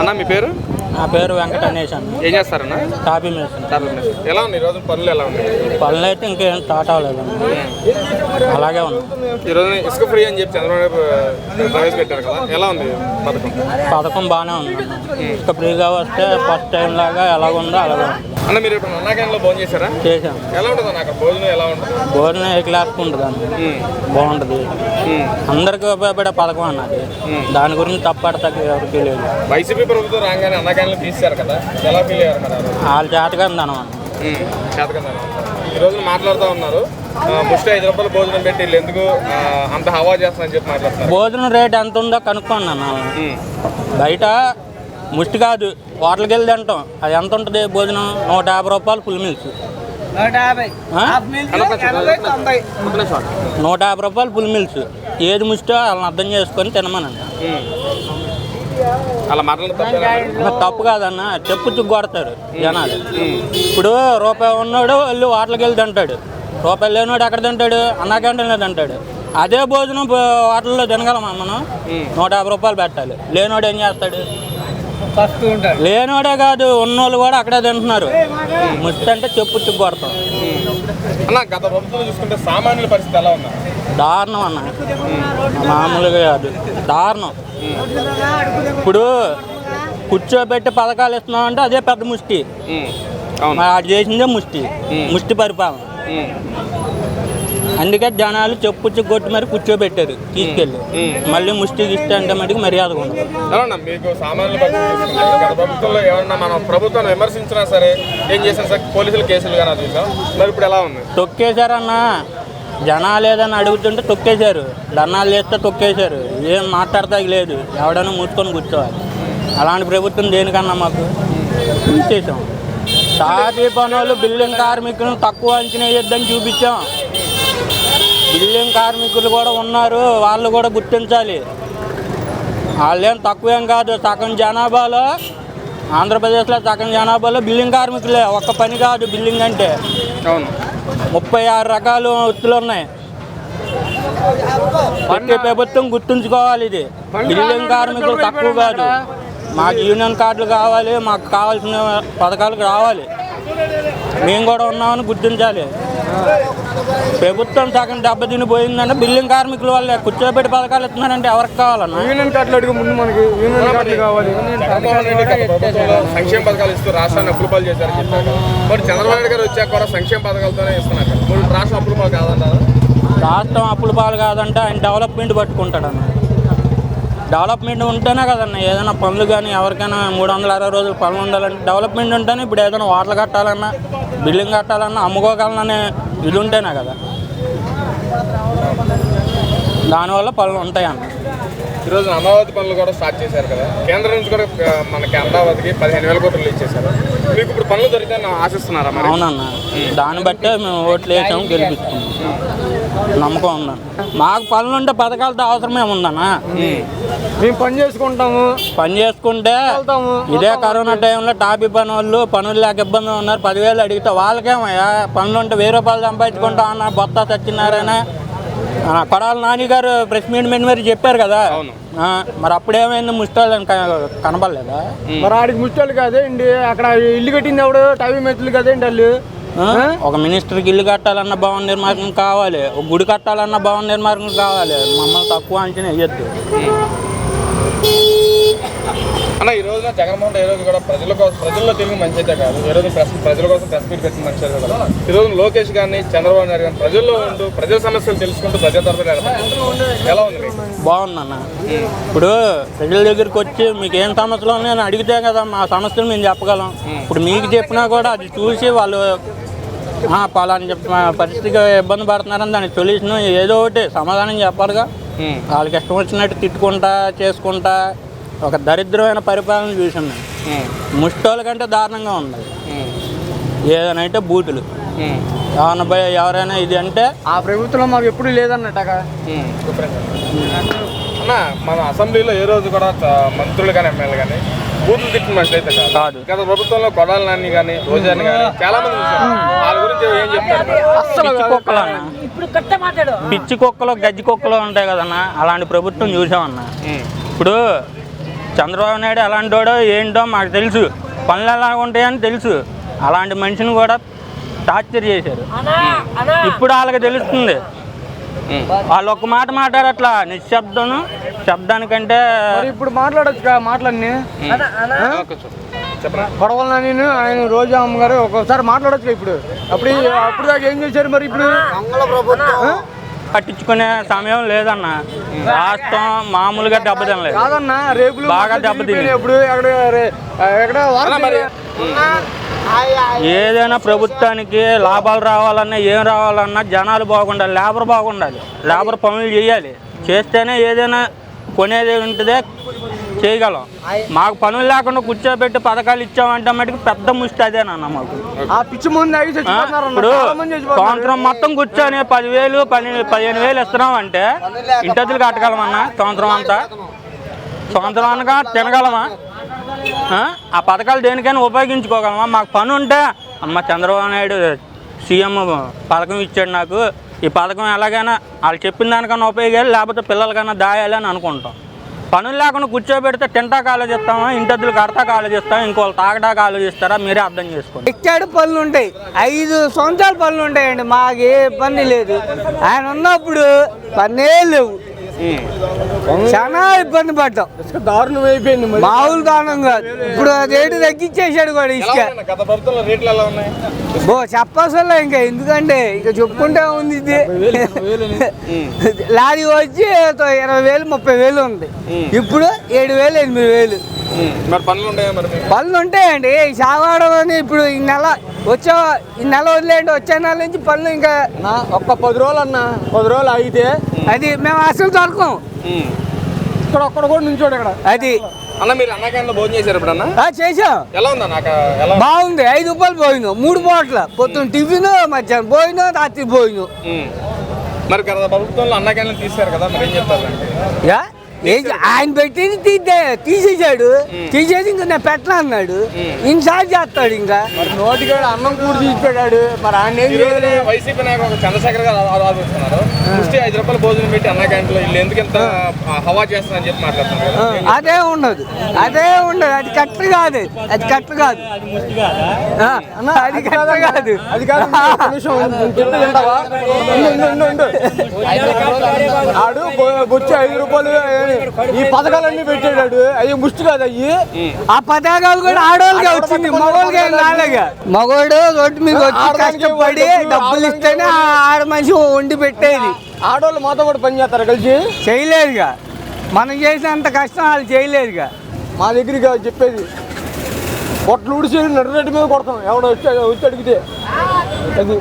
అన్న మీ పేరు? నా పేరు వెంకటనేష్ అన్న ఏం చేస్తారన్న? కాపీ మేషన్ టాపిక్ మీద. ఎలా ఉంది ఈరోజు పనులు ఎలా ఉన్నాయి? పనులు అయితే ఇంకేం స్టార్ట్ అవ్వలేదు. అలాగే ఉంది. ఈరోజు ఇసుక ఫ్రీ అని చెప్పి చంద్రబాబు నాయుడు ప్రవేశపెట్టారు కదా. ఎలా ఉంది పథకం? పథకం బాగానే ఉంది. ఇక ఫ్రీగా వస్తే ఫస్ట్ టైం లాగా ఎలాగ ఉందో అలాగే ఉంది. అన్న మీరు ఇప్పుడు అన్నాకాయంలో భోజనం చేశారా? చేసాం ఎలా ఉంటుంది అన్న అక్కడ భోజనం ఎలా ఉంటుంది? భోజనం ఏ క్లాస్కి ఉంటుంది ఉమ్, బాగుంటుంది. అందరికీ ఉపయోగపడే పథకం అన్నది దాని గురించి తప్పడతగ్గ ఎవరికి లేదు వైసీపీ ప్రభుత్వం రాగానే అన్నకాయంలో తీశారు కదా ఎలా ఫీల్ అయ్యారు కదా వాళ్ళ చేతగా అన్న. చేతకందా ఈ రోజు మాట్లాడుతూ ఉన్నారు. ముష్టి ఐదు రూపాయలు భోజనం పెట్టి ఎందుకు అంత హవా చేస్తున్నారని చెప్పి మాట్లాడుతున్నారు. భోజనం రేట్ ఎంత ఉందో కనుక్కోండి అన్న. బయట ముష్టి కాదు హోటల్కి వెళ్ళి తింటాం. అది ఎంత ఉంటుంది భోజనం? నూట యాభై రూపాయలు ఫుల్ మీల్స్. నూట యాభై. రూపాయలు ఫుల్ మీల్స్. ఏది ముష్టో వాళ్ళని అర్థం చేసుకొని తినమనండి. అలా మాట్లాడుతున్నారు తప్పు కాదన్న చెప్పు కొడతారు జనాలు. ఇప్పుడు రూపాయి ఉన్నాడు వెళ్ళి హోటల్కి వెళ్ళి తింటాడు. రూపాయి లేనివాడు ఎక్కడ తింటాడు? అన్నా క్యాంటీన్లో తింటాడు. అదే భోజనం హోటల్లో తినగలమా మనం? నూట యాభై రూపాయలు పెట్టాలి. లేనివాడు ఏం చేస్తాడు? లేనివాడే కాదు ఉన్నోళ్ళు కూడా అక్కడే తింటున్నారు. ముష్టి అంటే చెప్పు కొడతాం. అన్న గత ప్రభుత్వం చూసుకుంటే సామాన్యుల పరిస్థితి ఎలా ఉందా? దారుణం అన్న. మామూలుగా కాదు. దారుణం. ఇప్పుడు కూర్చోబెట్టి పథకాలు ఇస్తున్నాం అంటే అదే పెద్ద ముష్టి. అది చేసిందే ముష్టి. ముష్టి పరిపాలన. అందుకే జనాలు చెప్పుచ్చు కొట్టి మరి కూర్చోబెట్టారు తీసుకెళ్ళి. మళ్ళీ ముష్టికి ఇస్తే అంటే మటుకు మర్యాదగా ఉండదు. ఎలా ఉన్నా మీకు సామాన్యుల పరిస్థితి చూసుకుంటే గత ప్రభుత్వంలో ఏమన్నా మనం ప్రభుత్వాన్ని విమర్శించినా సరే ఏం చేసినా సరే? పోలీసులు కేసులు కానీ చూసాం. మరి ఇప్పుడు ఎలా ఉంది? తొక్కేశారన్న. జనాలు ఏదైనా అడుగుతుంటే తొక్కేశారు. ధర్నాలు చేస్తే తొక్కేశారు. ఏం మాట్లాడతాకి లేదు. ఎవడైనా మూసుకొని కూర్చోవాలి. అలాంటి ప్రభుత్వం దేనికన్నా మాకు? ఇచ్చేసాం తాపీ పనులు బిల్డింగ్ కార్మికులను తక్కువ అంచనా వేయొద్దని చూపించాం. బిల్డింగ్ కార్మికులు కూడా ఉన్నారు వాళ్ళు కూడా గుర్తించాలి. వాళ్ళేం తక్కువేం కాదు సగం జనాభాలో ఆంధ్రప్రదేశ్లో సగం జనాభాలో బిల్డింగ్ కార్మికులే ఒక్క పని కాదు బిల్డింగ్ అంటే. అవును. ముప్పై ఆరు రకాలు వృత్తులు ఉన్నాయి. ప్రభుత్వం గుర్తుంచుకోవాలి ఇది. బిల్డింగ్ కార్మికులు తక్కువ కాదు. మాకు యూనియన్ కార్డులు కావాలి మాకు కావాల్సిన పథకాలు రావాలి. మేము కూడా ఉన్నామని గుర్తించాలి ప్రభుత్వం సగం దెబ్బతిని పోయిందంటే బిల్డింగ్ కార్మికుల వల్లే. కూర్చోబెట్టి పథకాలు ఇస్తున్నారంటే ఎవరికి కావాలన్నా? యూనియన్ కార్డులు అడుగు ముందు మనకి యూనియన్ కార్డులు కావాలి. సంక్షేమ పథకాలు ఇస్తూ రాష్ట్రాన్ని చేశారని చెప్పారు మరి చంద్రబాబు నాయుడు గారు వచ్చాక కూడా సంక్షేమ పథకాలతోనే ఇస్తున్నారు రాష్ట్రం అప్పులు పాలు కాదంటారా? రాష్ట్రం అప్పుల పాలు కాదంటే ఆయన డెవలప్మెంట్ పట్టుకుంటాడు అన్న డెవలప్మెంట్ ఉంటేనే కదన్న ఏదైనా పనులు కానీ ఎవరికైనా మూడు వందల అరవై రోజులు పనులు ఉండాలంటే డెవలప్మెంట్ ఉంటేనే ఇప్పుడు ఏదైనా వాటలు కట్టాలన్నా బిల్డింగ్ కట్టాలన్నా అమ్ముకోగలననే ఇది ఉంటేనే కదా. దానివల్ల పనులు ఉంటాయి అన్న ఈరోజు అమరావతి పనులు కూడా స్టార్ట్ చేశారు కదా. కేంద్రం నుంచి కూడా మనకి అమరావతికి పదిహేను వేల కోట్లు ఇచ్చేశారు మీకు ఇప్పుడు పనులు దొరికితే ఆశిస్తున్నారా అవునన్న దాన్ని బట్టే మేము ఓట్లు వేసాము గెలిపించుకున్నాం. నమ్మకం ఉందన్న మాకు పనులు ఉంటే పథకాలతో అవసరమే ఉందన్న. మేము పని చేసుకుంటాము. పని చేసుకుంటే వెళ్తాము. ఇదే కరోనా టైంలో టాపీ పని వాళ్ళు పనులు లేక ఇబ్బంది ఉన్నారు. పదివేలు అడిగితే వాళ్ళకేమయ్యా? పనులు ఉంటే వెయ్యి రూపాయలు సంపాదించుకుంటా అన్న బొత్త సత్యనారాయణ. కొడాల నాని గారు ప్రెస్ మీట్ మీద మరి చెప్పారు కదా. మరి అప్పుడేమైంది ముష్టాలని కనబడలేదా? మరి ఆడికి ముచ్చాలు కాదేంటి? అక్కడ ఇల్లు కట్టింది ఎవడు? టైం మెట్లు కదేంటి వాళ్ళు? ఒక మినిస్టర్కి ఇల్లు కట్టాలన్న భవన నిర్మాణం కావాలి. ఒక గుడి కట్టాలన్న భవన నిర్మాణం కావాలి. మమ్మల్ని తక్కువ అంచనా వేయద్దు. అన్న ఈ రోజున జగన్మోహన్ ఈ రోజు కూడా ప్రజల కోసం ప్రజల్లో తిరిగి మంచి అయితే కాదు. ఈ రోజు ప్రెస్ ప్రజల కోసం ప్రెస్ మీట్ పెట్టిన మంచి అయితే కదా. ఈ రోజు లోకేష్ గారిని చంద్రబాబు నాయుడు గారిని ప్రజల్లో ఉంటూ ప్రజల సమస్యలు తెలుసుకుంటూ ప్రజల తరఫున. ఎలా ఉంది బాగుందన్న ఇప్పుడు ప్రజల దగ్గరికి వచ్చి మీకు ఏం సమస్యలు ఉన్నాయని అడిగితే కదా మా సమస్యలు మేము చెప్పగలం. ఇప్పుడు మీకు చెప్పినా కూడా అది చూసి వాళ్ళు "ఆ, పలాని చెప్పి మా పరిస్థితిగా ఇబ్బంది పడుతున్నారని దానికి సొల్యూషన్ ఏదో ఒకటి సమాధానం చెప్పాలిగా. వాళ్ళకి ఇష్టం వచ్చినట్టు తిట్టుకుంటా చేసుకుంటా ఒక దరిద్రమైన పరిపాలన చూసాం మేము. ఉమ్, ముష్టోళ్ళ కంటే దారుణంగా ఉంది. ఏదైనా అయితే బూతులు. ఎవరైనా ఎవరైనా ఇది అంటే ఆ ప్రభుత్వంలో మాకు ఎప్పుడు లేదన్నట్ట మన అసెంబ్లీలో ఏ రోజు కూడా మంత్రులు కానీ ఎమ్మెల్యే కానీ బూతులు తిట్టిన మనుషులు అయితే కాదు. కాదు. గత ప్రభుత్వంలో కొడాల నాని కానీ రోజాని కానీ చాలా మంది వాళ్ళ గురించి ఏం చెప్తారు? పిచ్చి కుక్కలు గజ్జి కుక్కలు ఉంటాయి కదన్న. అలాంటి ప్రభుత్వం చూసామన్న. ఇప్పుడు చంద్రబాబు నాయుడు ఎలాంటోడో ఏంటో మాకు తెలుసు. పనులు ఎలా ఉంటాయని తెలుసు. అలాంటి మనిషిని కూడా టార్చర్ చేశారు. ఇప్పుడు వాళ్ళకి తెలుస్తుంది. వాళ్ళు ఒక్క మాట మాట్లాడట్లా నిశ్శబ్దం శబ్దానికంటే మరి ఇప్పుడు మాట్లాడొచ్చు మాటలన్నీ చెప్పరా? గొడవలన్నా నేను ఆయన రోజా అమ్మగారు ఒక్కోసారి మాట్లాడొచ్చు ఇప్పుడు. అప్పుడు అప్పుడు దాకా ఏం చేశారు మరి ఇప్పుడు? పట్టించుకునే సమయం లేదన్న. రాష్ట్రం మామూలుగా దెబ్బతినలేదు కాదన్నా రేపులు బాగా దెబ్బతిని. ఎక్కడ ఎక్కడ మరి? ఏదైనా ప్రభుత్వానికి లాభాలు రావాలన్నా ఏం రావాలన్నా జనాలు బాగుండాలి లేబర్ బాగుండాలి లేబర్ పనులు చేయాలి. చేస్తేనే ఏదైనా కొనేది ఉంటుందే చేయగలం. మాకు పనులు లేకుండా కూర్చోబెట్టి పథకాలు ఇచ్చామంటే మటుకు పెద్ద ముష్టి అదేనన్న మాకు. ఇప్పుడు సంవత్సరం మొత్తం కూర్చొని పదివేలు పని పదిహేను వేలు ఇస్తున్నాం అంటే ఇంటద్దులు కట్టగలమన్నా సంవత్సరం అంతా? సంవత్సరం అనగా తినగలమా? ఆ? పథకాలు దేనికైనా ఉపయోగించుకోగలమా? మాకు పని ఉంటే అమ్మ చంద్రబాబు నాయుడు సీఎం పథకం ఇచ్చాడు నాకు ఈ పథకం ఎలాగైనా వాళ్ళు చెప్పిన దానికన్నా ఉపయోగాలు లేకపోతే పిల్లలకన్నా దాయాలి అని అనుకుంటాం. పనులు లేకుండా కూర్చోబెడితే తింటాక ఆలోచిస్తామా ఇంటద్దులకు కడతాక ఆలోచిస్తాం ఇంకోళ్ళు తాగడానికి ఆలోచిస్తారా మీరే అర్థం చేసుకోండి. ఎక్కాడు పనులు ఉంటాయి. ఐదు సంవత్సరాల పనులు ఉంటాయండి మాకు ఏ పని లేదు. ఆయన ఉన్నప్పుడు పన్నే లేవు. చాలా ఇబ్బంది పడ్డాం. దారుణం అయిపోయింది మరి. మామూలు దానం కాదు. ఇప్పుడు రేటు తగ్గించేశాడు కూడా ఇసుక. బో చెప్పసలే ఇంకా ఎందుకంటే ఇక చెప్పుకుంటే ఉంది ఇది. లారీ వచ్చి ఇరవై వేలు ముప్పై వేలు ఉంది. ఇప్పుడు ఏడు వేలు ఎనిమిది వేలు. మరి పనులు ఉన్నాయా మరి? పనులు ఉంటాయండి. అని ఇప్పుడు ఈ నెల వచ్చే ఈ నెల వదిలేండి వచ్చే నెల నుంచి పనులు ఇంకా నా ఒక్క పది రోజులు అన్న పది రోజులు ఆగితే అది మేము అసలు దొరకం. ఇక్కడ ఒక్కడ కూడా నుంచోడు ఇక్కడ. అది. అన్న మీరు అన్నకాయలో భోజనం చేశారు ఇప్పుడు అన్న ఆ, చేసాం ఎలా ఉందా నాకు ఎలా ఉంది? బాగుంది. ఐదు రూపాయలు పోయినాం. మూడు పూట్ల పొద్దున్న టిఫిన్ మధ్యాహ్నం పోయినాం రాత్రి పోయినాం. మరి గత ప్రభుత్వంలో అన్నకాయలను తీశారు కదా మరి ఏం చెప్తారంటే యా? ఏం చే- ఆయన పెట్టింది తీద్దే తీసేసాడు తీసేసి ఇంకా నేను పెట్టను అన్నాడు. ఇన్సార్జ్ చేస్తాడు ఇంకా. మరి నోటికాడు అన్నం కూడి తీసిపెట్టాడు. మరి ఆయన ఏం చేయలేదు. వైసీపీ నాయకుడు ఒక చంద్రశేఖర్ గారు ఆ- ఆరోపిస్తున్నారు ముష్టి ఐదు రూపాయలు భోజనం పెట్టి అన్న క్యాంటీన్లో వీళ్ళు ఎందుకు ఇంత ఆ, హవా చేస్తున్నారని చెప్పి మాట్లాడుతున్నారు అదే ఉండదు అదే ఉండదు అది కరెక్ట్ కాదు. అది కరెక్ట్ కాదు. ఆ, అది కరెక్ట్ కాదు అది కాదు. ఆడు బొచ్చి ఐదు రూపాయలు ఈ పథకాలన్నీ పెట్టాడు అవి ముష్టి కాదు అయ్యి. ఆ పతాకాలు కూడా ఆడవాళ్ళకే వచ్చింది. మగవాళ్ళకి రాలేగా మగవాడు రోడ్డు మీద వచ్చి కష్టపడి డబ్బులు, ఇస్తేనే ఆ ఆడ మనిషి వండి పెట్టేది. ఆడవాళ్ళు మాతో కూడా పని చేస్తారు కలిసి? చేయలేదుగా. మనం చేసినంత కష్టం వాళ్ళు చేయలేదుగా. మా దగ్గరికి చెప్పేది పొట్లు ఊడిసి నడు మీద కొడతాం. ఎవడో వచ్చి వచ్చి అడిగితే. అది.